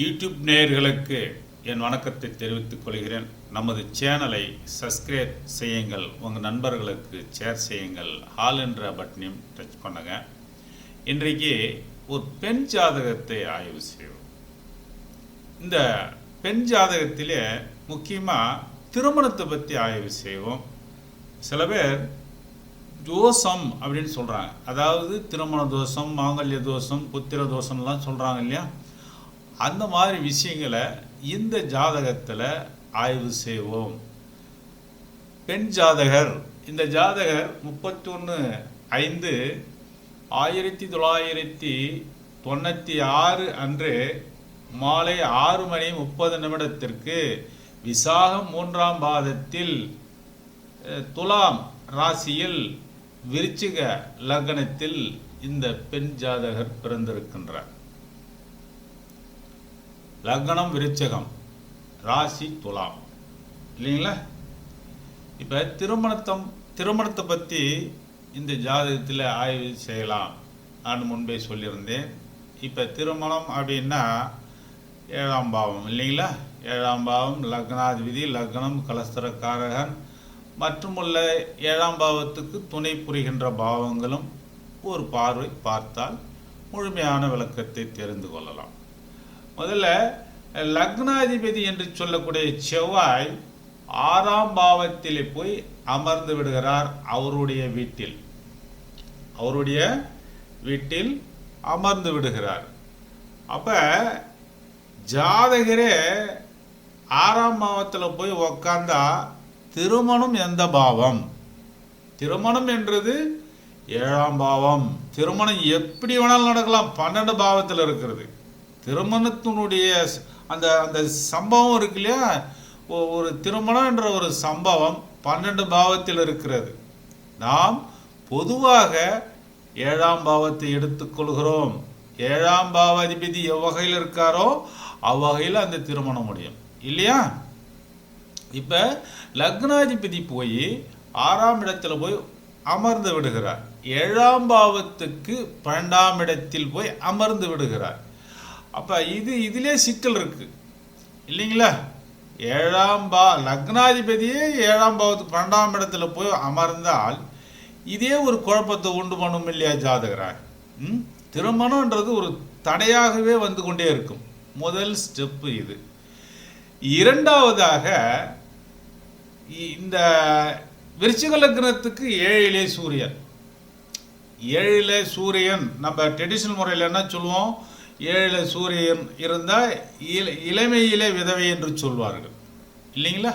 YouTube நேயர்களுக்கு என் வணக்கத்தை தெரிவித்துக் கொள்கிறேன். நமது சேனலை சப்ஸ்கிரைப் செய்யுங்கள் உங்கள் நண்பர்களுக்கு ஷேர் செய்யுங்கள் ஹால் என்ற பட்டனையும் டச் பண்ணுங்க. இன்றைக்கு ஒரு பெண் ஜாதகத்தை ஆய்வு செய்வோம். இந்த பெண் ஜாதகத்திலே முக்கியமாக திருமணத்தை பற்றி ஆய்வு செய்வோம். சில பேர் தோஷம் அப்படின்னு சொல்கிறாங்க அதாவது திருமண தோஷம் மாங்கல்ய தோஷம் புத்திர தோஷம்லாம் சொல்கிறாங்க இல்லையா? அந்த மாதிரி விஷயங்களை இந்த ஜாதகத்தில் ஆய்வு செய்வோம். பெண் ஜாதகர் இந்த ஜாதகர் முப்பத்தி ஒன்று ஐந்து ஆயிரத்தி தொள்ளாயிரத்தி தொண்ணூற்றி ஆறு அன்று மாலை ஆறு மணி முப்பது நிமிடத்திற்கு விசாகம் மூன்றாம் பாதத்தில் துலாம் ராசியில் விருச்சிக லக்னத்தில் இந்த பெண் ஜாதகர் பிறந்திருக்கின்றார். லக்னம் விருச்சகம் ராசி துலாம். இல்லைங்களா? இப்போ திருமணத்தம் திருமணத்தை பற்றி இந்த ஜாதகத்தில் ஆய்வு செய்யலாம். நான் முன்பே சொல்லியிருந்தேன். இப்போ திருமணம் அப்படின்னா ஏழாம் பாவம் இல்லைங்களா? ஏழாம் பாவம் லக்னாதிபதி லக்னம் கலஸ்தரக்காரகன் மற்றும் உள்ள ஏழாம் பாவத்துக்கு துணை புரிகின்ற பாவங்களும் ஒரு பார்வை பார்த்தால் முழுமையான விளக்கத்தை தெரிந்து கொள்ளலாம். முதல்ல லக்னாதிபதி என்று சொல்லக்கூடிய செவ்வாய் ஆறாம் பாவத்திலே போய் அமர்ந்து விடுகிறார் அவருடைய வீட்டில். அவருடைய வீட்டில் அமர்ந்து விடுகிறார். அப்ப ஜாதகரே ஆறாம் பாவத்தில் போய் உக்காந்தா திருமணம் எந்த பாவம்? திருமணம் என்றது ஏழாம் பாவம். திருமணம் எப்படி வேணாலும் நடக்கலாம். பன்னெண்டு பாவத்தில் இருக்கிறது. திருமணத்தினுடைய அந்த அந்த சம்பவம் இருக்கு இல்லையா? ஒ- ஒரு திருமணம் என்ற ஒரு சம்பவம் பன்னெண்டு பாவத்தில் இருக்கிறது. நாம் பொதுவாக ஏழாம் பாவத்தை எடுத்துக்கொள்கிறோம் ஏழாம் பாவாதிபதி எவ்வகையில் இருக்காரோ அவ்வகையில் அந்த திருமணம் முடியும். இல்லையா? இப்போ லக்னாதிபதி போய் ஆறாம் இடத்துல போய் அமர்ந்து விடுகிறார். ஏழாம் பாவத்துக்கு பன்னெண்டாம் இடத்தில் போய் அமர்ந்து விடுகிறார். அப்போ இது இதிலே சிக்கல் இருக்கு. இல்லைங்களா? ஏழாம் பா லக்னாதிபதியே ஏழாம் பாவத்துக்கு பன்னெண்டாம் இடத்துல போய் அமர்ந்தால் இதே ஒரு குழப்பத்தை உண்டு பண்ணும் இல்லையா ஜாதகராய் ம்? திருமணம்ன்றது ஒரு தடையாகவே வந்து கொண்டே இருக்கும். முதல் ஸ்டெப்பு இது. இரண்டாவதாக இ- இந்த விருச்சிக லக்னத்துக்கு ஏழிலே சூரியன். ஏழிலே சூரியன். நம்ம ட்ரெடிஷ்னல் முறையில் என்ன சொல்லுவோம்? ஏழு சூரியன் இருந்தால் இள இளமையிலே விதவை என்று சொல்வார்கள். இல்லைங்களா?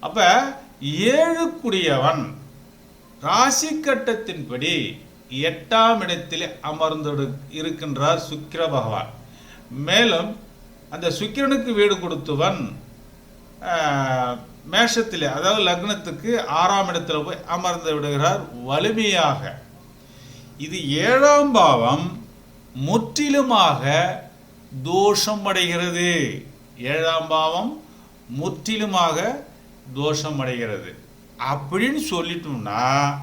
அப்போ ஏழுக்குடியவன் ராசி கட்டத்தின்படி எட்டாம் இடத்தில் அமர்ந்து இருக்கின்றார் சுக்கிர பகவான். மேலும் அந்த சுக்கிரனுக்கு வீடு கொடுத்தவன் மேஷத்தில் அதாவது லக்னத்துக்கு ஆறாம் இடத்துல போய் அமர்ந்து விடுகிறார் வலிமையாக. இது ஏழாம் பாவம். முற்றிலுமாக தோஷம் அடைகிறது ஏழாம் பாவம் முற்றிலுமாக தோஷம் அடைகிறது அப்படின்னு சொல்லிட்டோம்னா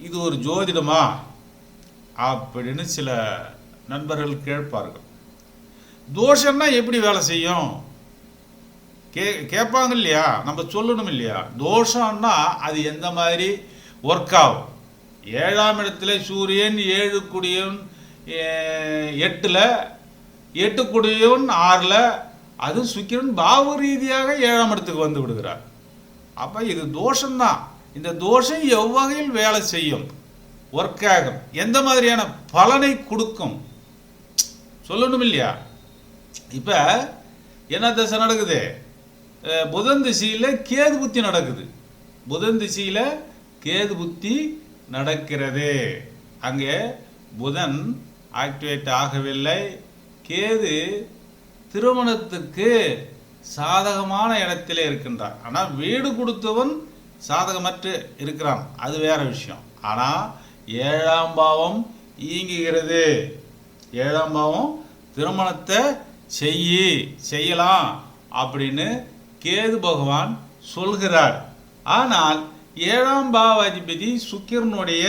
இது ஒரு ஜோதிடமா? அப்படின்னு சில நண்பர்கள் கேட்பார்கள். தோஷம்னா எப்படி வேலை செய்யும்? கே கேட்பாங்க இல்லையா? நம்ம சொல்லணும் இல்லையா? தோஷம்னா அது எந்த மாதிரி? ஒர்க் ஆகும். ஏழாம் இடத்துல சூரியன் ஏழு குடியன் எட்டில் எட்டு குடியவன் ஆறில் அது சுக்கிரன் பாவ ரீதியாக ஏழாம் இடத்துக்கு வந்து விடுகிறார். அப்போ இது தோஷம்தான் இந்த தோஷம் எவ்வகையில் வேலை செய்யும்? ஒர்க் ஆகும். எந்த மாதிரியான பலனை கொடுக்கும்? சொல்லணும் இல்லையா? இப்போ என்ன தசை நடக்குது? புதன் திசையில் கேது புத்தி நடக்குது. புதன் திசையில் கேது புத்தி நடக்கிறது. அங்கே புதன் ஆக்டிவேட் ஆகவில்லை. கேது திருமணத்துக்கு சாதகமான இடத்திலே இருக்கின்றார் ஆனால் வீடு கொடுத்தவன் சாதகமற்று இருக்கிறான். அது வேற விஷயம். ஆனால் ஏழாம் பாவம் இயங்குகிறது. ஏழாம் பாவம் திருமணத்தை செய்யி செய்யலாம் அப்படின்னு கேது பகவான் சொல்கிறார். ஆனால் ஏழாம் பாவாதிபதி சுக்கிரனுடைய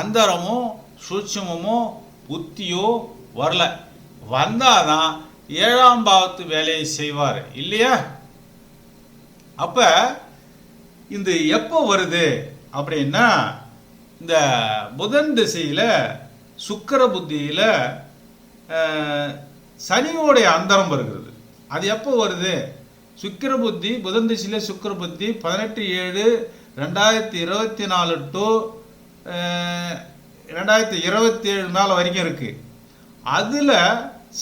அந்தரமும் சூட்சமும் புத்தியோ வரல. வந்தாதான் ஏழாம் பாவத்து வேலையை செய்வார். இல்லையா? அப்ப இந்த எப்போ வருது அப்படின்னா இந்த புதன் திசையில் சுக்கிர புத்தியில் சனியோடைய அந்தரம் வருகிறது. அது எப்போ வருது? சுக்கிர புத்தி புதன் திசையில் சுக்கிர புத்தி பதினெட்டு ஏழு ரெண்டாயிரத்தி இருபத்தி நாலு டு ரெண்டாயிரத்தி இருபத்தி ஏழு மேலே வரைக்கும் இருக்குது அதில்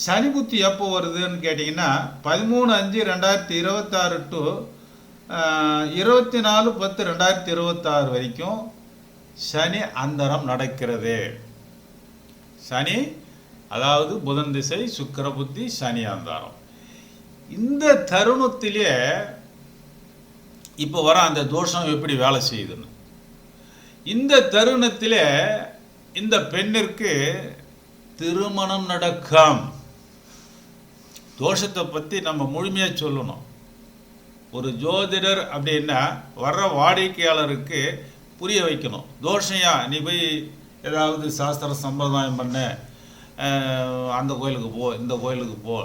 சனி புத்தி எப்போ வருதுன்னு கேட்டிங்கன்னா பதிமூணு அஞ்சு ரெண்டாயிரத்தி இருபத்தாறு டு இருபத்தி நாலு பத்து ரெண்டாயிரத்தி இருபத்தாறு வரைக்கும் சனி அந்தரம் நடக்கிறது. சனி அதாவது புதன் திசை சுக்கர புத்தி சனி அந்தாரம். இந்த தருணத்திலே இப்போ வர அந்த தோஷம் எப்படி வேலை செய்யுதுன்னு. இந்த தருணத்திலே இந்த பெண்ணிற்கு திருமணம் நடக்கம். தோஷத்தை பற்றி நம்ம முழுமையாக சொல்லணும். ஒரு ஜோதிடர் அப்படின்னா வர்ற வாடிக்கையாளருக்கு புரிய வைக்கணும். தோஷையா நீ போய் ஏதாவது சாஸ்திர சம்பிரதாயம் பண்ண. அந்த கோயிலுக்கு போ இந்த கோயிலுக்கு போ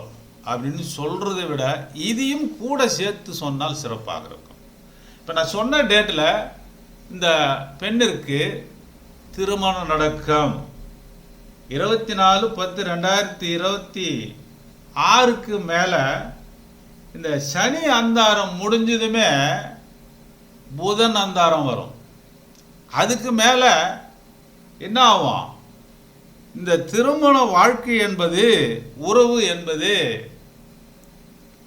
அப்படின்னு சொல்கிறத விட இதையும் கூட சேர்த்து சொன்னால் சிறப்பாக இருக்கும். இப்போ நான் சொன்ன டேட்டில் இந்த பெண்ணிற்கு திருமணம் நடக்கும். இருபத்தி நாலு பத்து ரெண்டாயிரத்தி இருபத்தி ஆறுக்கு மேலே இந்த சனி அந்தாரம் முடிஞ்சதுமே புதன் அந்தாரம் வரும். அதுக்கு மேலே என்ன ஆகும்? இந்த திருமண வாழ்க்கை என்பது உறவு என்பது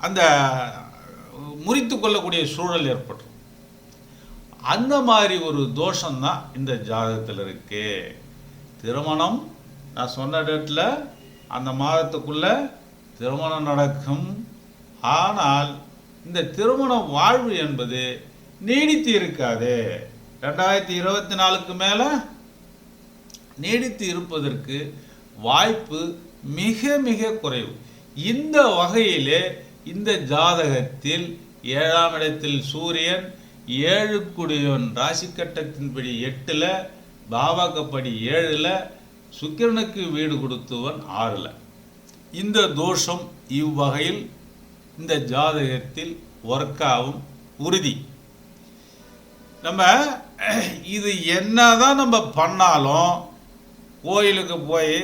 அந்த முறித்து கொள்ளக்கூடிய சூழல் ஏற்பட்டுரும் அந்த மாதிரி ஒரு தோஷம்தான் இந்த ஜாதகத்தில் இருக்கு. திருமணம் நான் சொன்ன டேட்டில் அந்த மாதத்துக்குள்ள திருமணம் நடக்கும். ஆனால் இந்த திருமண வாழ்வு என்பது நீடித்து இருக்காது. ரெண்டாயிரத்தி இருபத்தி நாலுக்கு மேலே நீடித்து இருப்பதற்கு வாய்ப்பு மிக மிக குறைவு. இந்த வகையிலே இந்த ஜாதகத்தில் ஏழாம் இடத்தில் சூரியன் ஏழு குடியவன் ராசி கட்டத்தின்படி எட்டில் பாபாக்கப்படி ஏழில் சுக்கிரனுக்கு வீடு கொடுத்தவன் ஆறில். இந்த தோஷம் இவ்வகையில் இந்த ஜாதகத்தில் ஒர்க்காகும் உறுதி. நம்ம இது என்ன தான் நம்ம பண்ணாலும் கோயிலுக்கு போய்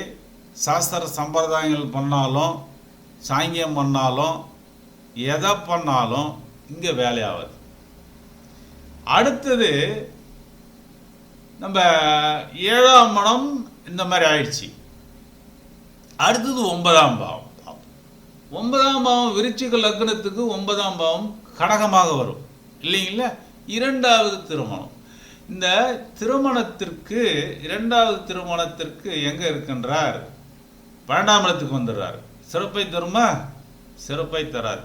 சாஸ்திர சம்பிரதாயங்கள் பண்ணாலும் சாங்கியம் பண்ணாலும் எதை பண்ணாலும் இங்கே வேலையாகாது. அடுத்தது நம்ம ஏழாம் மனம் இந்த மாதிரி ஆயிடுச்சு. அடுத்தது ஒன்பதாம் பாவம். ஒன்பதாம் பாவம் விருச்சிக லக்னத்துக்கு ஒன்பதாம் பாவம் கடகமாக வரும். இல்லைங்களா? இரண்டாவது திருமணம். இந்த திருமணத்திற்கு இரண்டாவது திருமணத்திற்கு எங்க இருக்கின்றார்? பன்னெண்டாம் இடத்துக்கு வந்துடுறார். சிறப்பை தருமா? சிறப்பை தராது.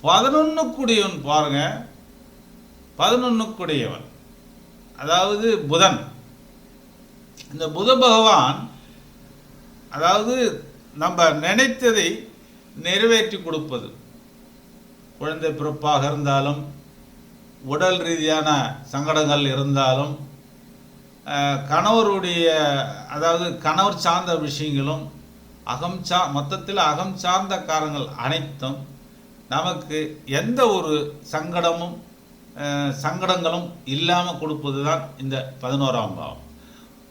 பதினொன்று கூடியவன் பாருங்க பதினொன்றுக்குடையவன் அதாவது புதன். இந்த புத பகவான் அதாவது நம்ம நினைத்ததை நிறைவேற்றி கொடுப்பது. குழந்தை பிறப்பாக இருந்தாலும் உடல் ரீதியான சங்கடங்கள் இருந்தாலும் கணவருடைய அதாவது கணவர் சார்ந்த விஷயங்களும் அகம் சா மொத்தத்தில் அகம் சார்ந்த காரங்கள் அனைத்தும் நமக்கு எந்த ஒரு சங்கடமும் சங்கடங்களும் இல்லாமல் கொடுப்பது தான் இந்த பதினோராம் பாவம்.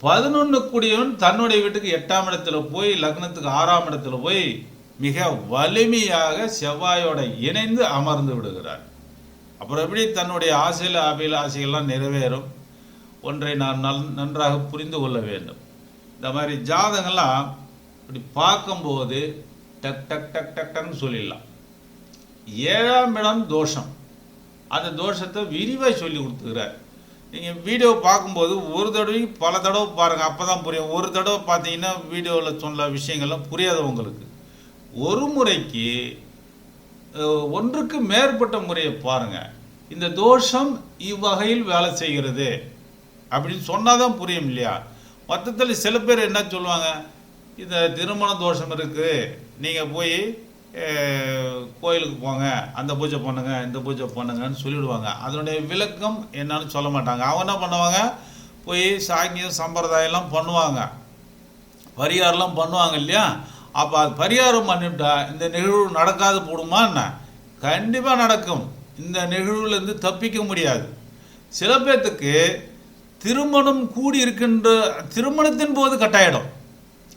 பதினொன்று கூடியவன் தன்னுடைய வீட்டுக்கு எட்டாம் இடத்துல போய் லக்னத்துக்கு ஆறாம் இடத்துல போய் மிக வலிமையாக செவ்வாயோட இணைந்து அமர்ந்து விடுகிறார். அப்புறம் எப்படி தன்னுடைய ஆசையில் அபிலாசைகள்லாம் நிறைவேறும்? ஒன்றை நான் நல் நன்றாக புரிந்து கொள்ள வேண்டும். இந்த மாதிரி ஜாதகம்லாம் இப்படி பார்க்கும்போது டக் டக் டக் டக் டக்னு சொல்லிடலாம். ஏழாம் இடம் தோஷம். அந்த தோஷத்தை விரிவாக சொல்லி கொடுத்துக்கிறார் நீங்கள் வீடியோ பார்க்கும்போது ஒரு தடவையும் பல தடவை பாருங்கள் அப்போ தான் புரியும். ஒரு தடவை பார்த்தீங்கன்னா வீடியோவில் சொன்ன விஷயங்கள்லாம் புரியாது உங்களுக்கு. ஒரு முறைக்கு ஒன்றுக்கு மேற்பட்ட முறையை பாருங்கள் இந்த தோஷம் இவ்வகையில் வேலை செய்கிறது அப்படின்னு சொன்னால் தான் புரியும் இல்லையா? மொத்தத்தில் சில பேர் என்ன சொல்லுவாங்க? இந்த திருமண தோஷம் இருக்குது நீங்கள் போய் கோயிலுக்கு போங்க அந்த பூஜை பண்ணுங்க இந்த பூஜை பண்ணுங்கன்னு சொல்லிவிடுவாங்க அதனுடைய விளக்கம் என்னன்னு சொல்ல மாட்டாங்க. அவங்க என்ன பண்ணுவாங்க? போய் சாங்கியம் சம்பிரதாயம்லாம் பண்ணுவாங்க. பரிகாரம்லாம் பண்ணுவாங்க இல்லையா? அப்போ அது பரிகாரம் பண்ணிவிட்டா இந்த நிகழ்வு நடக்காது போடுமா என்ன? கண்டிப்பாக நடக்கும். இந்த நிகழ்வுலேருந்து தப்பிக்க முடியாது. சில பேர்த்துக்கு திருமணம் கூடி இருக்கின்ற திருமணத்தின் போது கட்டாயிடும்.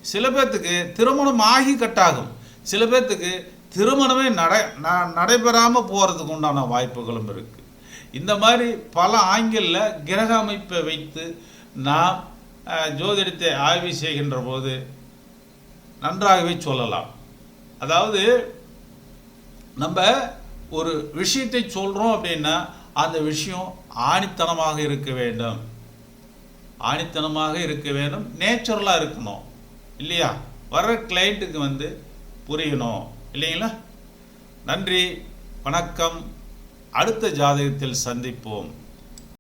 சில பேர்த்துக்கு திருமணம் ஆகி கட்டாகும். சில பேர்த்துக்கு திருமணமே நட நடைபெறாமல் போகிறதுக்கு உண்டான வாய்ப்புகளும் இருக்குது இந்த மாதிரி பல ஆங்கிளில் கிரக அமைப்பை வைத்து நாம் ஜோதிடத்தை ஆய்வு செய்கின்ற போது நன்றாகவே சொல்லலாம். அதாவது நம்ம ஒரு விஷயத்தை சொல்கிறோம் அப்படின்னா அந்த விஷயம் ஆணித்தனமாக இருக்க வேண்டும். ஆணித்தனமாக இருக்க வேண்டும். நேச்சுரலாக இருக்கணும். இல்லையா? வர்ற கிளைண்ட்டுக்கு வந்து புரியணும். இல்லைங்களா? நன்றி வணக்கம். அடுத்த ஜாதகத்தில் சந்திப்போம்.